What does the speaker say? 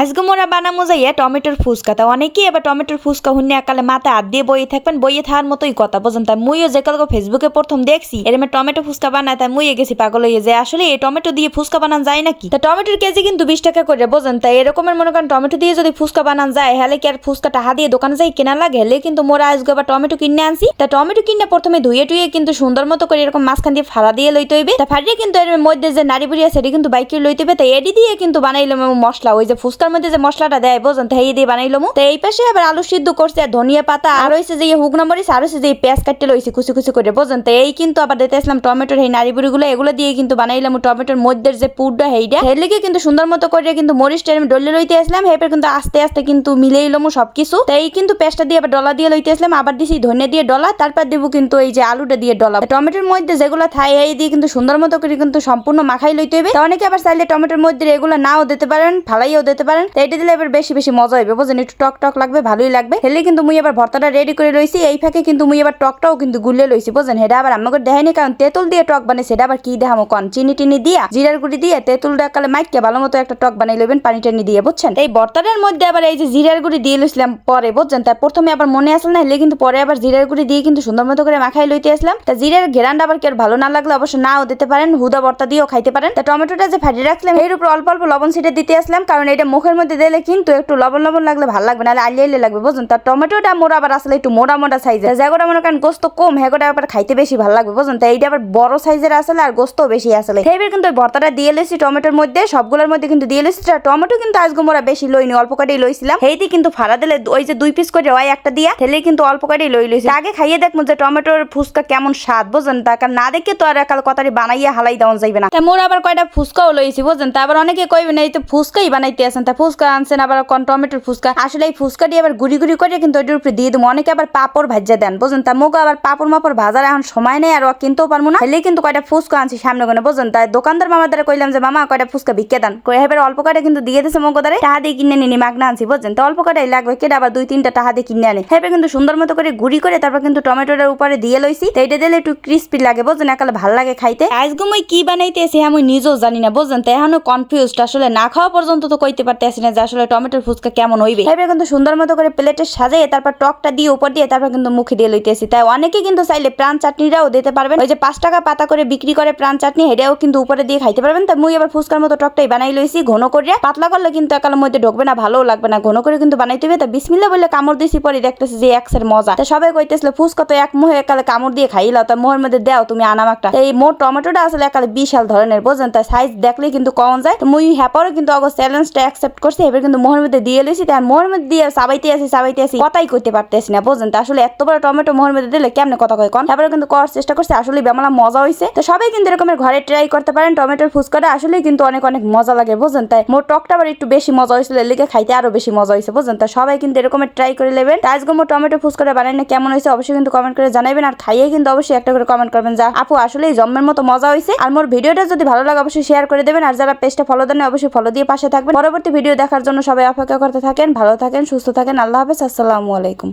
আজকে মোরা বানামো যাইয়া টমেটোর ফুচকা। তা অনেকেই এবার টমেটোর ফুচকা হুন্নে একালে মাথায় হাত দিয়ে বইয়ে থাকবেন, বইয়ে থাকার মতোই কথা। বোঝেন তাই মুইও যে কালকে ফেসবুকে প্রথম দেখছি, এরমে টমেটো ফুচকা বানায় তাই মুইয়ে গেছি পাগল হয়ে যে আসলে এই টমেটো দিয়ে ফুচকা বানান যায় নাকি? তা টমেটোর কেজি কিন্তু বিশ টাকা করে, বোঝেন তাই এরকমের মনে করেন টমেটো দিয়ে যদি ফুচকা বানান যায়, হলে কি আর ফুচকা টাহা দিয়ে দোকানে যাই কেনা লাগে? হলে কিন্তু মোরা আজকে আবার টমেটো কিনে আনছি। তা টমেটো কিনে প্রথমে ধুয়ে টুয়ে কিন্তু সুন্দর মতো করে এরকম মাঝখান দিয়ে ফাড়া দিয়ে লইতে হইবে। তা ফাড়িয়ে কিন্তু এর মধ্যে যে নারী বুড়ি আছে, সেটি কিন্তু বাইকে লইতে হবে তাই এডি দিয়ে কিন্তু বানাইলাম মশলা, ওই যে ফুচকার মধ্যে যে মশলাটা দেয়, বোঝেন তাই এই দিয়ে বানাইলাম তো এই পাশে আবার আলু সিদ্ধ করছে, আর ধনিয়া পাতা, আর হইছে যে হুগনা মরিচ, আর হইছে যে পেঁয়াজ কাটতে লইছি, কুচি কুচি করে, বোঝেন। তো এই কিন্তু আবার দিতে আসলাম টমেটোর এই নাড়ি বুড়িগুলো এগুলো দিয়ে কিন্তু বানাইলাম টমেটোর মধ্যে যে পুরটা হেইটা। হেলেকে কিন্তু সুন্দর মতো করে কিন্তু মরিচটা আমি ডলে লইতে আসলাম হেপে কিন্তু আস্তে আস্তে কিন্তু মিলেই লমু সবকিছু। তো এই কিন্তু পেঁয়াজটা দিয়ে আবার ডলা দিয়ে লইতে আসলাম, আবার দিছি ধনিয়া দিয়ে ডলা, তারপর দিব কিন্তু এই যে আলুটা দিয়ে ডলা। টমেটোর মধ্যে যেগুলো থাই, এই দিয়ে কিন্তু সুন্দর মতো করে কিন্তু সম্পূর্ণ মাখাই লইতে হবে তো অনেকে আবার চাইলে টমেটোর মধ্যে এগুলো নাও দিতে পারেন ফালাইও দিতে পারেন তো এটা দিলে এবার বেশি বেশি মজা হবে বুঝেন একটু টক টক লাগবে, ভালোই লাগবে। হেলে কিন্তু মুই আবার ভর্তাটা রেডি করে লইছি। এই ফাঁকে কিন্তু মুই আবার টকটাও কিন্তু গুলে লইছি বুঝেন হেটা আবার আমাকে দেখাইনি, কারণ তেঁতুল দিয়ে টক বানাই সেটা আবার কি দেখামো কন? চিনি টিনি দিয়া জিরার গুড়ি দিয়ে তেঁতুল ডাকালে মাইকে ভালো মতো একটা টক বানাই লইবেন পানি টানি দিয়ে, বুঝছেন? এই ভর্তাটার মধ্যে আবার এই যে জিরার গুড়ি দিয়ে লইছিলাম পরে, বুঝছেন? তাই প্রথমে আবার মনে আসলে না, হেলে কিন্তু পরে আবার জিরার গুড়ি দিয়ে কিন্তু সুন্দর মতো করে মাখাই লইতে আসলাম। তা জিরার ঘেরানটা আবার কেউ ভালো না লাগলে অবশ্য নাও দিতে পারেন, হুদা ভর্তা দিয়েও খাইতে পারেন। তা টমেটোটা যে ফাটিয়ে রাখলাম এর উপর অল্প অল্প লবণ ছিটে দিতে আসলাম, কারণ এটা মুখের মধ্যে দিলে কিন্তু একটু লবণ লবণ লাগলে ভালো লাগবে, নাহলে আলিয়ে আলিয়ে লাগবে বুঝুন তার টমেটোটা মোড়া আবার আসলে একটু মোটা মোটা সাইজের যেগোটা মনে করেন গোস্ত কম, হেগোটা আবার খাইতে বেশি ভালো লাগবে বুঝুন তাই এইটা আবার বড় সাইজের আসলে আর গোস্ত বেশি আসলে। সেইবার কিন্তু ভর্তাটা দিয়ে লেছি টমেটোর মধ্যে, সবগুলোর মধ্যে কিন্তু দিয়ে লেছি টমেটো কিন্তু আজকে মোরা বেশি লইনি, অল্প কাটেই লইছিলাম। হেইতে কিন্তু ফাড়া দিলে ওই যে দুই পিস করে ওই একটা দিয়া ঠেলে কিন্তু অল্প কাটেই লই লইছি। আগে খাইয়ে দেখব যে টমেটোর ফুচকা কেমন স্বাদ বুঝেন তা না দেখে তো আর একাল কথাটি বানাইয়া হালাই দেওয়া যাইবে না। তা আবার কয়টা ফুচকাও লইছি বুঝেন তা আবার অনেকে কইবেন এই তো ফুচকাই বানাইতে আছেন তা ফুচকা আনছেন, আবার কোন টমেটোর ফুচকা। আসলে এই ফুচকা দিয়ে আবার গুড়ি গুড়ি করে কিন্তু ওইটার উপরে দিয়ে দেবো। অনেকে আবার পাপড় ভাজা দেন, বুঝেন তা? মুখ আবার পাপড় মাপড় ভাজার এখন সময় নেই, আর কিনতেও পারব না। হেলে কিন্তু কয়টা ফুচকা আনছি সামনে কোনে বুঝেন তাই দোকানদার মামার দ্বারা কইলাম যে, মামা, কয়টা ফুচকা ভিক্ষে দেন? কই এবার অল্প কয়টা কিন্তু দিয়ে দিয়েছে মুখ দ্বারা টাহা দিয়ে কিনে নিনি মাগনা আনছি, বুঝছেন তো? অল্প কয়টাই লাগবে, কেটে আবার দুই, তিনটা টাহা দিয়ে কিনে আনে। হেবে কিন্তু সুন্দর মতো করে গুড়ি করে তারপর কিন্তু টমেটোটার উপরে দিয়ে লইছি। তো এটা দিলে একটু ক্রিস্পি লাগে, বুঝছেন? একালে ভালো লাগে খাইতে। আজকে মই কি বানাইতেছি, আমি নিজেও জানি না, বুঝছেন তাই এখনও কনফিউজড আসলে না খাওয়া পর্যন্ত তো কইতে পারতেছি না যে আসলে টমেটোর ফুচকা কেমন হইবে। হেবে কিন্তু সুন্দর মতো করে প্লেটে সাজিয়ে তারপর টকটা দিয়ে উপর দিয়ে তারপর কিন্তু মুখে দিয়ে লইতেছি। তাই অনেকে কিন্তু চাইলে প্রাণ চাটনিটাও দিতে পারবেন। ওই যে পাঁচ টাকা পাতা করে বিক্রি করে প্রাণ চাটনি হেডেও কিন্তু উপরে দিয়ে খাইতে পারবেন। তা মুই আবার ফুচকার মতো টকটাই বানাই লইছি, ঘন করে পাতলা করলে কিন্তু একালের মধ্যে ঢুকবে না, ভালোও লাগবে না। ঘন করে কিন্তু বানাইতে হবে তা বিসমিল্লা বলে কামড় দিয়েছি পরে দেখতেছি যে একসের মজা। তা সবাই কইতেছিল, ফুচকা তো এক মুহে একালে কামড় দিয়ে খাইলাও। তা মোহের মধ্যে দাও তুমি আনাম একটা। এই মোট টমেটোটা আসলে একালে বিশাল ধরনের, বোঝেন? তাই সাইজ দেখলে কিন্তু কমন যায়। তো মুই হ্যাপারও কিন্তু অগো চ্যালেঞ্জটা অ্যাকসেপ্ট করছি, এবার কিন্তু মোহের মধ্যে দিয়ে লইছি তাই মোহের মধ্যে দিয়ে সাবাইতে আসি সাবাইতে আসি, কথাই করতে পারতেছি না বোঝেন তো আসলে এত বড় টমেটো মোহের মধ্যে দিলে কেমনে কথা কয় কন? তারপরে কিন্তু করার চেষ্টা করছি আসলে বেমালা মজা হয়েছে তো সবাই কিন্তু এরকমের ঘরে ট্রাই করতে পারেন, টমেটোর ফুচকাটা আসলে কিন্তু অনেক অনেক মজা লাগে বুঝেন তাই মোর টকটা আবার একটু বেশি মজা হয়েছিল এলিকে খাইতে আরও বেশি মজা হয়েছে বুঝেন তা সবাই কিন্তু এরকমের ট্রাই করে নেবেন। তা আজকে মোর টমেটো ফুচকাটা বানাই না, কেমন হয়েছে অবশ্যই কিন্তু কমেন্ট করে জানাবেন আর খাইয়ে কিন্তু অবশ্যই একটা করে কমেন্ট করবেন, যা আপু আসলে জন্মের মতো মজা হয়েছে আর মোর ভিডিওটা যদি ভালো লাগে, অবশ্যই শেয়ার করে দেবেন, আর যারা পেজটা ফলো দেন অবশ্যই ফলো দিয়ে পাশে থাকবেন। পরবর্তী ভিডিও দেখার জন্য সবাই অপেক্ষা করতে থাকেন, ভালো থাকেন, সুস্থ থাকেন। আল্লাহ হাফেজ, আসসালামু আলাইকুম।